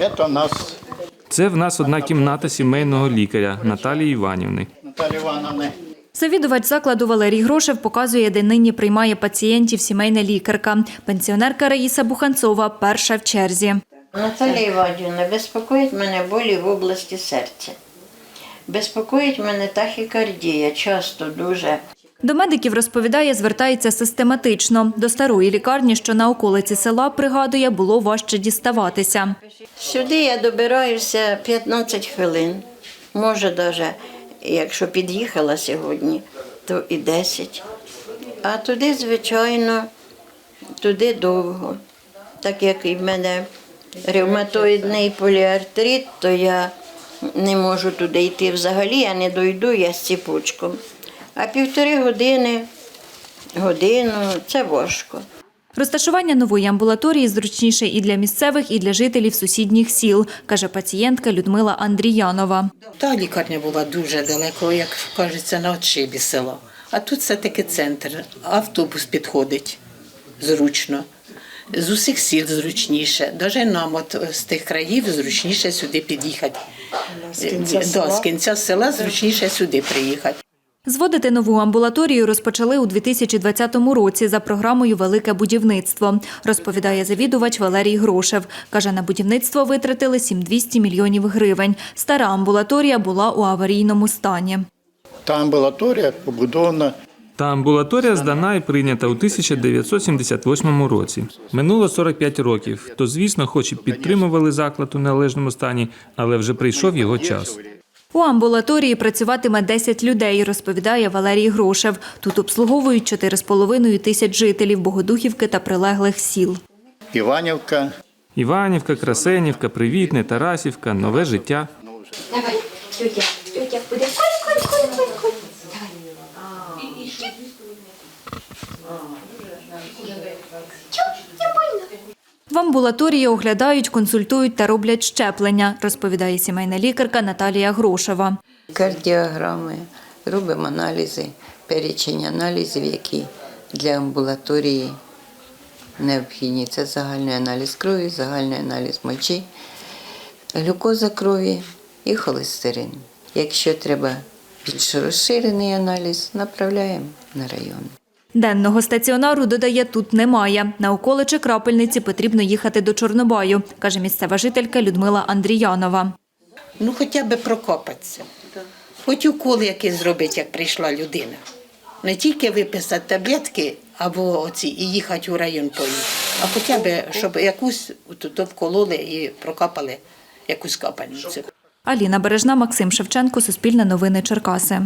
Это у нас Це в нас одна кімната сімейного лікаря Наталії Іванівни. Наталья Ивановна. Завідувач закладу Валерій Грошев показує, де нині приймає пацієнтів сімейна лікарка. Пенсіонерка Раїса Буханцова перша в черзі. Наталія Іванівна, безпокоїть мене болі в області серця. Безпокоїть мене тахікардія, часто дуже. До медиків розповідає, звертається систематично. До старої лікарні, що на околиці села, пригадує, було важче діставатися. Сюди я добираюся 15 хвилин. Може, навіть, якщо під'їхала сьогодні, то і 10. А туди, звичайно, туди довго. Так як і в мене ревматоїдний поліартрит, то я не можу туди йти взагалі, я не дойду, я з ціпочком. А півтори години, годину це важко. Розташування нової амбулаторії зручніше і для місцевих, і для жителів сусідніх сіл, каже пацієнтка Людмила Андріянова. Та лікарня була дуже далеко, як кажеться, на отшибі села. А тут все-таки центр. Автобус підходить зручно. З усіх сіл зручніше. Навіть нам от з тих країв зручніше сюди під'їхати. З з кінця села зручніше сюди приїхати. Зводити нову амбулаторію розпочали у 2020 році за програмою Велике будівництво, розповідає завідувач Валерій Грошев. Каже, на будівництво витратили 7200 мільйонів гривень. Стара амбулаторія була у аварійному стані. Та амбулаторія побудована Та амбулаторія здана і прийнята у 1978 році. Минуло 45 років. То, звісно, хоч і підтримували заклад у належному стані, але вже прийшов його час. У амбулаторії працюватиме 10 людей, розповідає Валерій Грошев. Тут обслуговують 4,5 тисяч жителів Богодухівки та прилеглих сіл. Іванівка. Іванівка, Красенівка, Привітне, Тарасівка, нове життя. Давай, тетя, тетя буде. Коль, коль, коль. В амбулаторії оглядають, консультують та роблять щеплення, розповідає сімейна лікарка Наталія Грошева. кардіограми, робимо аналізи, перечень аналізів, які для амбулаторії необхідні. Це загальний аналіз крові, загальний аналіз мочі, глюкоза крові і холестерин. Якщо треба більш розширений аналіз, направляємо на район. Денного стаціонару, додає, тут немає. На околичі крапельниці потрібно їхати до Чорнобаю, каже місцева жителька Людмила Андріянова. Ну, хоча б прокопатися. Хоч укол якийсь зробити, як прийшла людина. Не тільки виписати таблетки або оці і їхати у район поїхати, а хоча б, щоб якусь тут вкололи і прокапали якусь капельницю. Аліна Бережна, Максим Шевченко, Суспільне новини Черкаси.